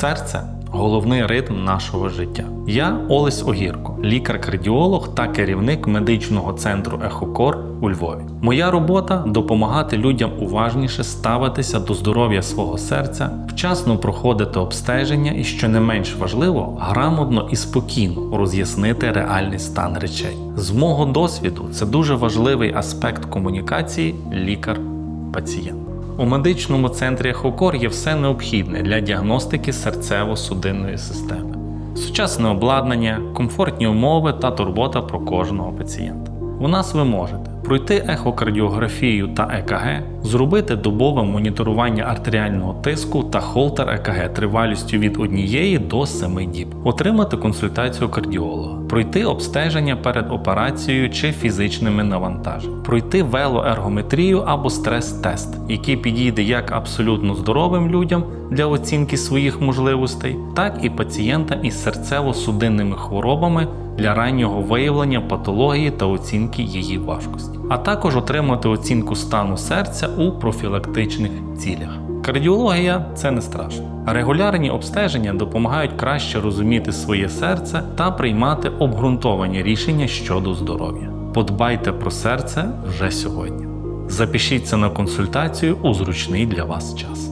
Серце головний ритм нашого життя. Я Олесь Огірко, лікар-кардіолог та керівник медичного центру Ехокор у Львові. Моя робота допомагати людям уважніше ставитися до здоров'я свого серця, вчасно проходити обстеження і, що не менш важливо, грамотно і спокійно роз'яснити реальний стан речей. З мого досвіду це дуже важливий аспект комунікації лікар-пацієнт. У медичному центрі Хокор є все необхідне для діагностики серцево-судинної системи, сучасне обладнання, комфортні умови та турбота про кожного пацієнта. У нас ви можете пройти ехокардіографію та ЕКГ, зробити добове моніторування артеріального тиску та холтер ЕКГ тривалістю від 1 до 7 діб, отримати консультацію кардіолога, пройти обстеження перед операцією чи фізичними навантаженнями, пройти велоергометрію або стрес-тест, який підійде як абсолютно здоровим людям для оцінки своїх можливостей, так і пацієнтам із серцево-судинними хворобами для раннього виявлення патології та оцінки її важкості, а також отримати оцінку стану серця у профілактичних цілях. Кардіологія це не страшно. Регулярні обстеження допомагають краще розуміти своє серце та приймати обґрунтовані рішення щодо здоров'я. Подбайте про серце вже сьогодні. Запишіться на консультацію у зручний для вас час.